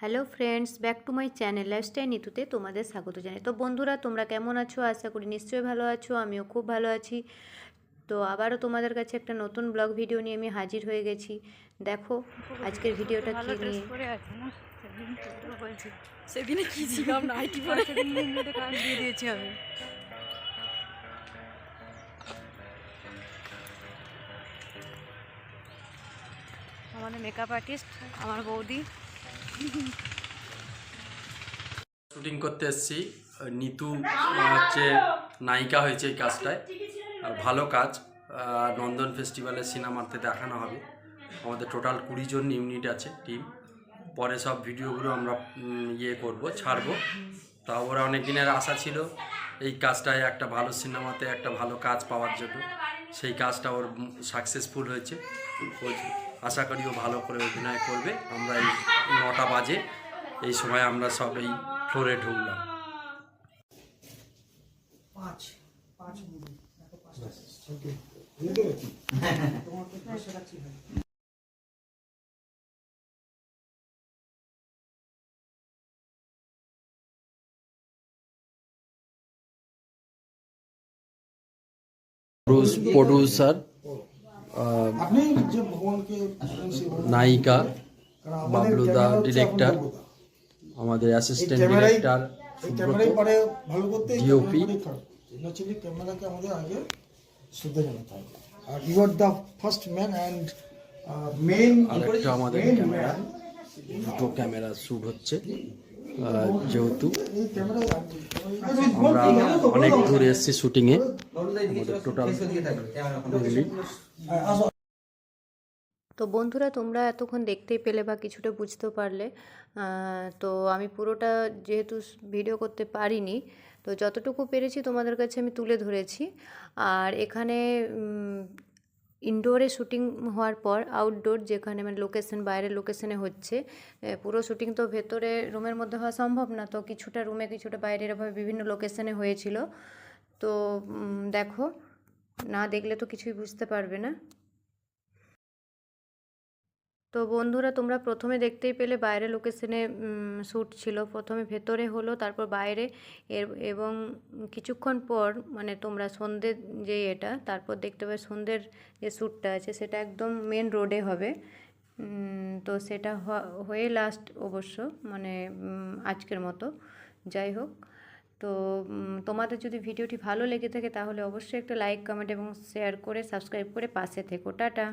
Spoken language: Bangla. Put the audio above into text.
Hello friends back to my channel lifestyle নিতুতে তোমাদের স্বাগত জানাই। তো বন্ধুরা তোমরা কেমন আছো? আশা করি নিশ্চয়ই ভালো আছো আমিও খুব ভালো আছি। তো আবারও তোমাদের কাছে একটা নতুন ব্লগ ভিডিও নিয়ে আমি হাজির হয়ে গেছি। দেখো আজকের ভিডিওটা কী নিয়ে? সেদিন কি ছিলাম নাইটি পরে দিয়ে দিয়েছি আমি আমাদের মেকআপ আর্টিস্ট আমার বৌদি। শুটিং করতে এসেছি। নিতু হচ্ছে নায়িকা হয়েছে এই কাজটায়। আর ভালো কাজ। নন্দন ফেস্টিভ্যালের সিনেমাতে দেখানো হবে। আমাদের টোটাল কুড়ি জন ইউনিট আছে টিম পরে সব ভিডিওগুলো আমরা ইয়ে করব, ছাড়বো। তা ওরা অনেক দিনের আশা ছিল এই কাজটায় একটা ভালো সিনেমাতে একটা ভালো কাজ পাওয়ার জন্য। সেই কাজটা ওর সাকসেসফুল হয়েছে। আশা করি ও ভালো করে অভিনয় করবে। আমরা এই নটা বাজে এই সময় আমরা সব এই ফ্লোরে ঢুকলাম। পাঁচ পাঁচ মিনিট। প্রডিউসার আপনি যে ভগবানকে সেই ভগবান- নায়িকা বাবলুদা ডিরেক্টর আমাদের অ্যাসিস্ট্যান্ট ডিরেক্টর ক্যামেরাকে আমাদের আগে জানাতে হবে। আর you are the first man and men আর আমাদের ক্যামেরা। দুটো ক্যামেরা শ্যুট হচ্ছে যেহেতু আমরা অনেক দূর এসেছি শুটিংয়ে টোটাল তো বন্ধুরা তোমরা এতক্ষণ দেখতেই পেলে বা কিছুটা বুঝতে পারলে। তো আমি পুরোটা যেহেতু ভিডিও করতে পারিনি তো যতটুকু পেরেছি তোমাদের কাছে আমি তুলে ধরেছি। আর এখানে ইনডোরে শুটিং হওয়ার পর আউটডোর যেখানে মানে লোকেশন বাইরের লোকেশনে হচ্ছে পুরো শুটিং তো ভেতরে রুমের মধ্যে হওয়া সম্ভব না তো কিছুটা রুমে কিছুটা বাইরে এরকমভাবে বিভিন্ন লোকেশনে হয়েছিল। তো দেখো, না দেখলে তো কিছুই বুঝতে পারবে না। তো বন্ধুরা, তোমরা প্রথমে দেখতেই পেলে বাইরে লোকেশনে শ্যুট ছিল। প্রথমে ভেতরে হলো, তারপর বাইরে। এর, এবং কিছুক্ষণ পর মানে তোমরা সন্ধ্যের যে এটা, তারপর দেখতে পাবে সন্ধ্যের যে শ্যুটটা আছে, সেটা একদম মেন রোডে হবে। তো সেটা হয়ে লাস্ট অবশ্য মানে আজকের মতো। যাই হোক। তো তোমাদের যদি ভিডিওটি ভালো লেগে থাকে তাহলে অবশ্যই একটা লাইক কমেন্ট এবং শেয়ার করে সাবস্ক্রাইব করে পাশে থেকো। টাটা।